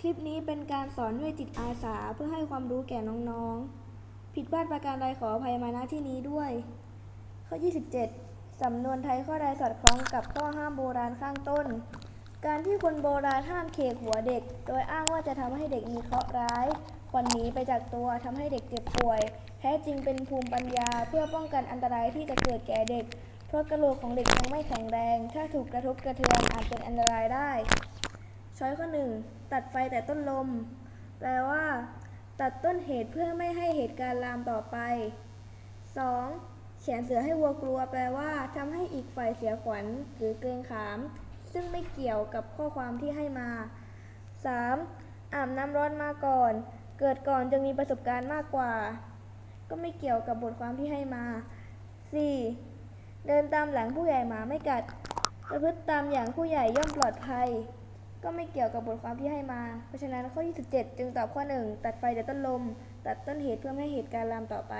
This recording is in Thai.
คลิปนี้เป็นการสอนด้วยจิตอาสาเพื่อให้ความรู้แก่น้องๆ ผิดพลาดประการใดขออภัยมาณที่นี้ด้วย ข้อ 27 สำนวนไทยข้อใดสอดคล้องกับข้อห้ามโบราณข้างต้น การที่คนโบราณห้ามเคกหัวเด็ก โดยอ้างว่าจะทำให้เด็กมีเคราะห์ร้ายขวัญหนีไปจากตัวทำให้เด็กเจ็บป่วย แท้จริงเป็นภูมิปัญญาเพื่อป้องกันอันตรายที่จะเกิดแก่เด็ก เพราะกระโหลกของเด็กยังไม่แข็งแรง ถ้าถูกกระทบกระเทือนอาจเป็นอันตรายได้ ช้อยข้อหนึ่งตัดไฟแต่ต้นลม แปลว่า ตัดต้นเหตุเพื่อไม่ให้เหตุการณ์ลามต่อไป 2. เขียนเสือให้วัวกลัว แปลว่าทำให้อีกฝ่ายเสียขวัญหรือเกรงขาม ซึ่งไม่เกี่ยวกับข้อความที่ให้มา 3. อาบน้ำร้อนมาก่อน เกิดก่อนจึงมีประสบการณ์มากกว่า ก็ไม่เกี่ยวกับบทความที่ให้มา 4. เดินตามหลังผู้ใหญ่หมาไม่กัดประพฤติตามอย่างผู้ใหญ่ย่อมปลอดภัย ก็ไม่เกี่ยวกับบทความที่ให้มา เพราะฉะนั้นข้อ 27 จึงตอบข้อ 1 ตัดไฟแต่ต้นลม ตัดต้นเหตุเพื่อไม่ให้เหตุการณ์ลามต่อไป